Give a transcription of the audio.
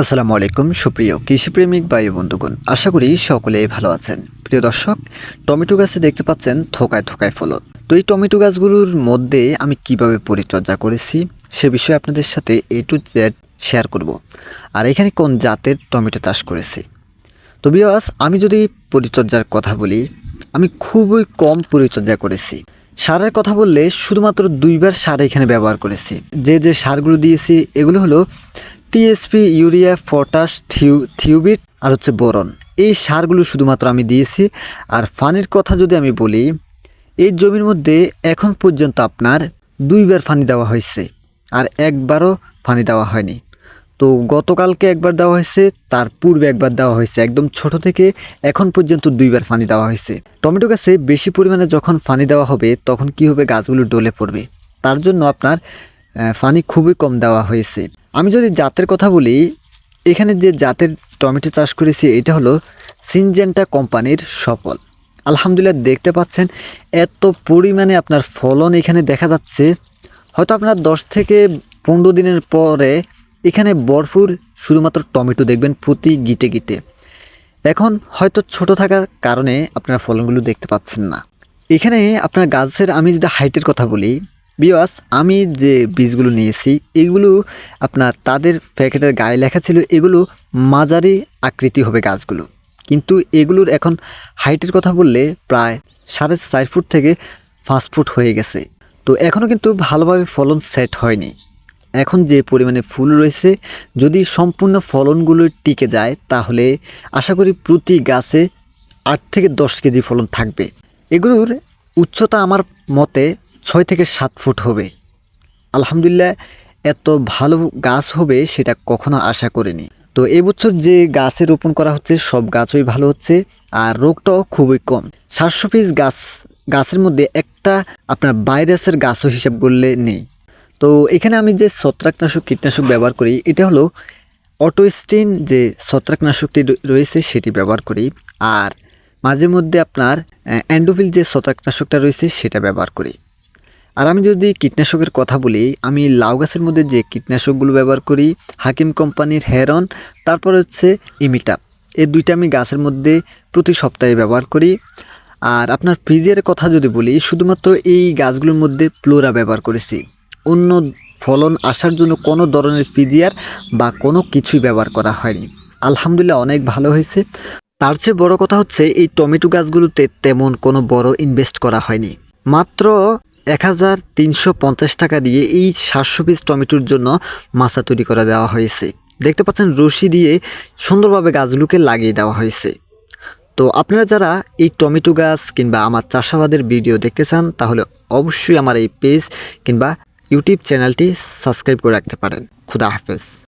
আসসালামু আলাইকুম, সুপ্রিয় কৃষিপ্রেমিক বায়ু বন্ধুগণ। আশা করি সকলেই ভালো আছেন। প্রিয় দর্শক, টমেটো গাছে দেখতে পাচ্ছেন থোকায় থোকায় ফলন। তো এই টমেটো গাছগুলোর মধ্যে আমি কীভাবে পরিচর্যা করেছি, সে বিষয়ে আপনাদের সাথে এ টু জেড শেয়ার করব। আর এখানে কোন জাতের টমেটো চাষ করেছি? তো বিয়াস আমি যদি পরিচর্যার কথা বলি, আমি খুবই কম পরিচর্যা করেছি। সারের কথা বললে শুধুমাত্র দুইবার সার এখানে ব্যবহার করেছি। যে যে সারগুলো দিয়েছি, এগুলো হলো টিএসপি ইউরিয়া পটাশ থিউ থিউবিট আর হচ্ছে বোরন। এই সারগুলো শুধুমাত্র আমি দিয়েছি। আর ফানির কথা যদি আমি বলি, এই জমির মধ্যে এখন পর্যন্ত আপনার দুইবার ফানি দেওয়া হয়েছে আর একবারও ফানি দেওয়া হয়নি। তো গতকালকে একবার দেওয়া হয়েছে, তার পূর্বে একবার দেওয়া হয়েছে। একদম ছোট থেকে এখন পর্যন্ত দুইবার পানি দেওয়া হয়েছে। টমেটো গাছে বেশি পরিমাণে যখন পানি দেওয়া হবে, তখন কি হবে? গাছগুলো ডলে পড়বে। তার জন্য আপনার পানি খুবই কম দেওয়া হয়েছে। আমি যদি জাতের কথা বলি, এখানে যে জাতের টমেটো চাষ করেছি, এটা হলো সিনজেন্টা কোম্পানির সফল। আলহামদুলিল্লাহ দেখতে পাচ্ছেন, এত পরিমাণে আপনার ফলন এখানে দেখা যাচ্ছে। হয়তো আপনার দশ থেকে পনেরো দিনের পরে এখানে বরফুর শুধুমাত্র টমেটো দেখবেন প্রতি গিটে গিটে। এখন হয়তো ছোট থাকার কারণে আপনার ফলনগুলো দেখতে পাচ্ছেন না। এখানে আপনার গাছের, আমি যদি হাইটের কথা বলি বিয়াস আমি যে বীজগুলো নিয়েছি, এগুলো আপনার তাদের প্যাকেটের গায়ে লেখা ছিল, এগুলো মাঝারি আকৃতি হবে গাছগুলো। কিন্তু এগুলোর এখন হাইটের কথা বললে প্রায় সাড়ে চার ফুট থেকে পাঁচ ফুট হয়ে গেছে। তো এখনও কিন্তু ভালোভাবে ফলন সেট হয়নি। এখন যে পরিমাণে ফুল রয়েছে, যদি সম্পূর্ণ ফলনগুলো টিকে যায়, তাহলে আশা করি প্রতি গাছে আট থেকে দশ কেজি ফলন থাকবে। এগুলোর উচ্চতা আমার মতে ছয় থেকে সাত ফুট হবে। আলহামদুলিল্লাহ, এত ভালো গাছ হবে সেটা কখনো আশা করিনি। তো এবছর যে গাছে রোপণ করা হচ্ছে, সব গাছই ভালো হচ্ছে আর রোগটাও খুবই কম। সাতশো পিস গাছ, গাছের মধ্যে একটা আপনার ভাইরাসের গাছও হিসাব করলে নেই। তো এখানে আমি যে ছত্রাকনাশক কীটনাশক ব্যবহার করি, এটা হলো অটোস্টিন যে ছত্রাকনাশকটি রয়েছে সেটি ব্যবহার করি আর মাঝে মধ্যে আপনার অ্যান্ডোফিল যে ছত্রাকনাশকটা রয়েছে সেটা ব্যবহার করি। আর আমি যদি কীটনাশকের কথা বলি, আমি লাউ গাছের মধ্যে যে কীটনাশকগুলো ব্যবহার করি, হাকিম কোম্পানির হেরন তারপর হচ্ছে ইমিটা। এই দুইটা আমি গাছের মধ্যে প্রতি সপ্তাহে ব্যবহার করি। আর আপনার ফ্রিজের কথা যদি বলি, শুধুমাত্র এই গাছগুলোর মধ্যে প্লোরা ব্যবহার করেছি। অন্য ফলন আসার জন্য কোনো ধরনের ফিজিয়ার বা কোনো কিছুই ব্যবহার করা হয়নি। আলহামদুলিল্লাহ অনেক ভালো হয়েছে। তার চেয়ে বড় কথা হচ্ছে, এই টমেটো গাছগুলোতে তেমন কোনো বড় ইনভেস্ট করা হয়নি। মাত্র এক হাজার তিনশো পঞ্চাশ টাকা দিয়ে এই সাতশো পিস টমেটোর জন্য মাছা তৈরি করে দেওয়া হয়েছে। দেখতে পাচ্ছেন রশি দিয়ে সুন্দরভাবে গাছগুলোকে লাগিয়ে দেওয়া হয়েছে। তো আপনারা যারা এই টমেটো গাছ কিংবা আমার চাষাবাদের ভিডিও দেখতে চান, তাহলে অবশ্যই আমার এই পেজ কিংবা ইউটিউব চ্যানেলটি সাবস্ক্রাইব করে রাখতে পারেন। খুদা হাফেজ।